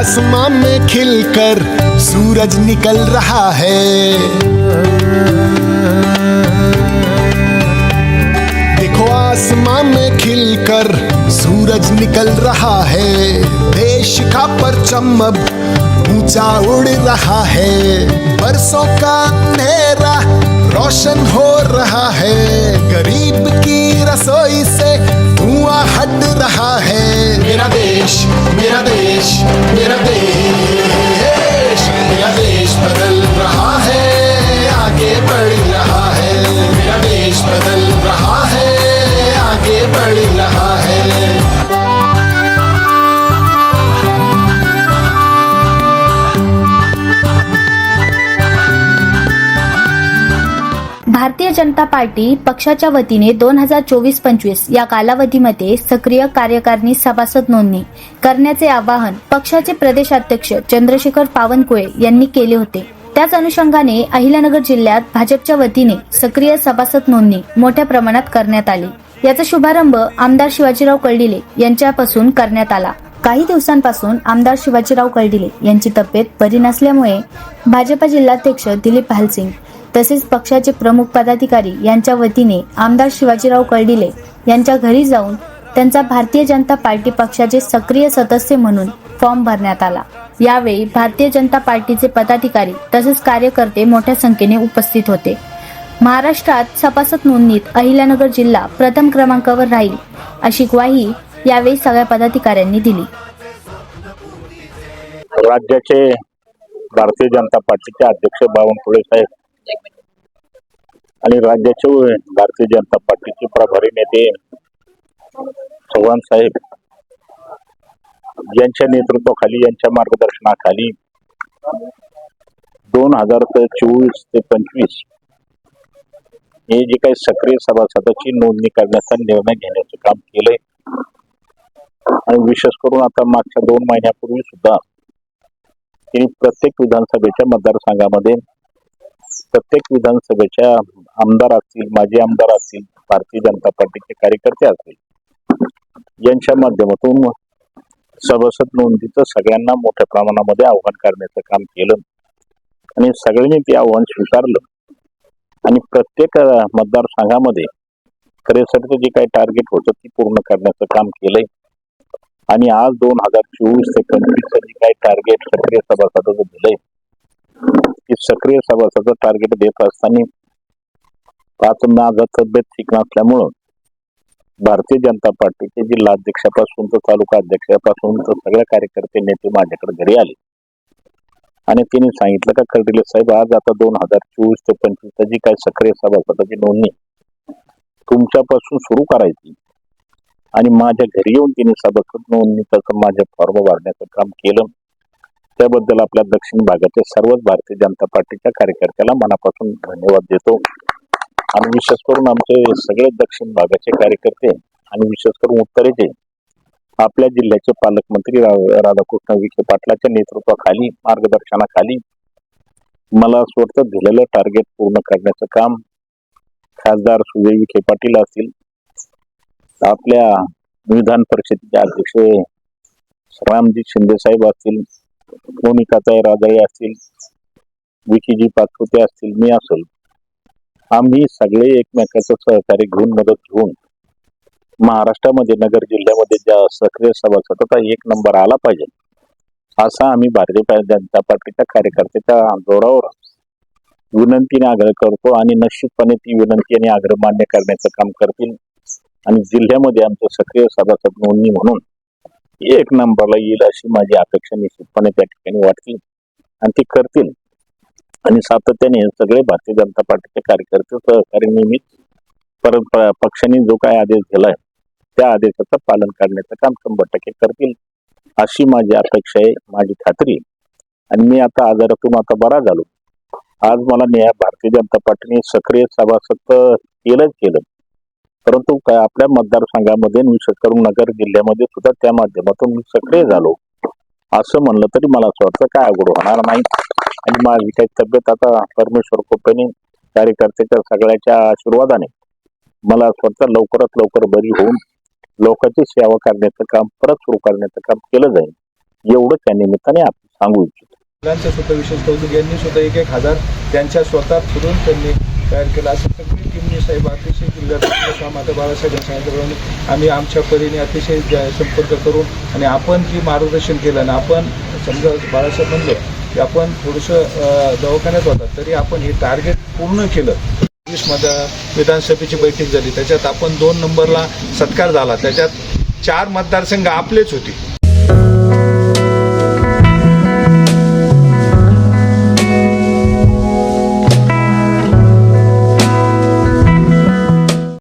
देखो आसमां में खिलकर सूरज निकल रहा है। देखो आसमां में खिलकर सूरज निकल रहा है। देश का परचम अब ऊँचा उड़ रहा है। बरसों का अंधेरा रोशन हो रहा है। गरीब की रसोई से धुआँ हट रहा है। मेरा देश मेरा देश। primeira vez. Bharatiya Janata party पक्षाच्या वतीने दोन हजार चोवीस पंचवीस या कालावधीमध्ये सक्रिय कार्यकारिणी सभासद नोंदणी करण्याचे आवाहन पक्षाचे प्रदेशाध्यक्ष चंद्रशेखर पावनकुळे यांनी केले होते. त्याच अनुषंगाने अहिल्यानगर जिल्ह्यात भाजपच्या वतीने सक्रिय सभासद नोंदणी मोठ्या प्रमाणात करण्यात आली. याचा शुभारंभ आमदार शिवाजीराव कळदिले यांच्यापासून करण्यात आला. काही दिवसांपासून आमदार शिवाजीराव कळदिले यांची तब्येत बरी नसल्यामुळे भाजपा जिल्हाध्यक्ष दिलीप भालसिंग तसेच पक्षाचे प्रमुख पदाधिकारी यांच्या वतीने आमदार शिवाजीराव कर्डिले यांच्या घरी जाऊन त्यांचा भारतीय जनता पार्टी पक्षाचे सक्रिय सदस्य म्हणून फॉर्म भरण्यात आला. यावेळी भारतीय जनता पार्टीचे पदाधिकारी तसेच कार्यकर्ते मोठ्या संख्येने उपस्थित होते. महाराष्ट्रात सभासद नोंदणीत अहिल्यानगर जिल्हा प्रथम क्रमांकावर राहील अशी ग्वाही यावेळी सगळ्या पदाधिकाऱ्यांनी दिली. राज्याचे भारतीय जनता पार्टीचे अध्यक्ष बावनकुळे साहेब आणि राज्याचे भारतीय जनता पार्टीचे प्रभारी नेते चव्हाण साहेब यांच्या नेतृत्वाखाली यांच्या मार्गदर्शनाखाली दोन हजार चोवीस ते पंचवीस हे जे काही सक्रिय सभासदाची नोंदणी करण्याचा निर्णय घेण्याचं काम केलंय. आणि विशेष करून आता मागच्या दोन महिन्यापूर्वी सुद्धा त्यांनी प्रत्येक विधानसभेच्या मतदारसंघामध्ये प्रत्येक विधानसभेच्या आमदार असतील माजी आमदार असतील भारतीय जनता पार्टीचे कार्यकर्ते असतील यांच्या माध्यमातून सभासद नोंदीचं सगळ्यांना मोठ्या प्रमाणामध्ये आव्हान करण्याचं काम केलं. आणि सगळ्यांनी ते आव्हान स्वीकारलं. आणि प्रत्येक मतदारसंघामध्ये खरेसाठीचं जे काही टार्गेट होतं ते पूर्ण करण्याचं काम केलंय. आणि आज दोन हजार चोवीस ते पंचवीसचं जे काही टार्गेट सक्रिय सभासदाचं दिलंय. की सक्रिय सभासद टार्गेट देत असताना पाच माझा तब्येत ठीक नसल्यामुळं भारतीय जनता पार्टीचे जिल्हाध्यक्षापासून तर तालुका अध्यक्षापासून तर सगळ्या कार्यकर्ते नेते माझ्याकडे घरी आले. आणि त्यांनी सांगितलं का कर्डिले साहेब आज आता दोन हजार चोवीस ते पंचवीस जी काय सक्रिय सभासदाची नोंदणी तुमच्यापासून सुरू करायची. आणि माझ्या घरी येऊन तिने सभासद नोंदणीचं माझ्या फॉर्म भरण्याचं काम केलं. त्याबद्दल आपल्या दक्षिण भागाच्या सर्वच भारतीय जनता पार्टीच्या कार्यकर्त्याला मनापासून धन्यवाद देतो. आणि विशेष करून आमचे सगळे दक्षिण भागाचे कार्यकर्ते आणि विशेष करून उत्तरेचे आपल्या जिल्ह्याचे पालकमंत्री राधाकृष्ण विखे पाटलाच्या नेतृत्वाखाली मार्गदर्शनाखाली मला असं वाटतं दिलेलं टार्गेट पूर्ण करण्याचं काम खासदार सुजय विखे पाटील असतील. आपल्या विधान परिषदेचे अध्यक्ष रामजी शिंदे साहेब असतील. मोनिकाताई राजाई असतील विकीजी पाचपुते असतील मी असेल. आम्ही सगळे एकमेकाचं सहकार्य घेऊन मदत घेऊन महाराष्ट्रामध्ये नगर जिल्ह्यामध्ये ज्या सक्रिय सभासदता एक नंबर आला पाहिजे असा आम्ही भारतीय जनता पार्टीच्या कार्यकर्त्याच्या जोरावर विनंतीने आग्रह करतो आणि निश्चितपणे ती विनंती आणि आग्रह मान्य करण्याचं काम करतील. आणि जिल्ह्यामध्ये आमचं सक्रिय सभासद नोंदणी म्हणून एक नंबरला येईल अशी माझी अपेक्षा निश्चितपणे त्या ठिकाणी वाटतील आणि ती करतील. आणि सातत्याने सगळे भारतीय जनता पार्टीचे कार्यकर्ते सहकारी नियमित परत प- पक्षाने जो काय आदेश दिलाय त्या आदेशाचं पालन करण्याचं काम शंभर टक्के करतील अशी माझी अपेक्षा आहे माझी खात्री आणि मी आता आजारातून आता बरा झालो. आज मला न्याय भारतीय जनता पार्टीने सक्रिय सभासद केलंच केलं. परंतु काय आपल्या मतदारसंघामध्ये करून नगर जिल्ह्यामध्ये सुद्धा त्या माध्यमातून मी सक्रिय झालो. असं म्हणलं तरी मला असं वाटतं काय अवघड होणार नाही. आणि माझी काही तब्येत आता परमेश्वर कोपेने कार्यकर्त्याच्या सगळ्याच्या आशीर्वादाने मला असं वाटतं लवकरात लवकर बरी होऊन लोकांची सेवा करण्याचं काम परत सुरू करण्याचं काम केलं जाईल एवढं त्या निमित्ताने आपण सांगू इच्छितो. मुलांचं सुद्धा विशेष कौतुक यांनी सुद्धा एक एक हजार त्यांच्या स्वतः फिरून त्यांनी तयार केला असं बाळासाहेब अतिशय जिल्ह्यात काम आता बाळासाहेबांनी सांगितल्याप्रमाणे आम्ही आमच्या परीने अतिशय संपर्क करून आणि आपण जी मार्गदर्शन केलं आणि आपण समजा बाळासाहेब म्हणलं की आपण थोडंसं दवाखान्यात होता तरी आपण हे टार्गेट पूर्ण केलं. मध्ये विधानसभेची बैठक झाली त्याच्यात आपण दोन नंबरला सत्कार झाला त्याच्यात चार मतदारसंघ आपलेच होते.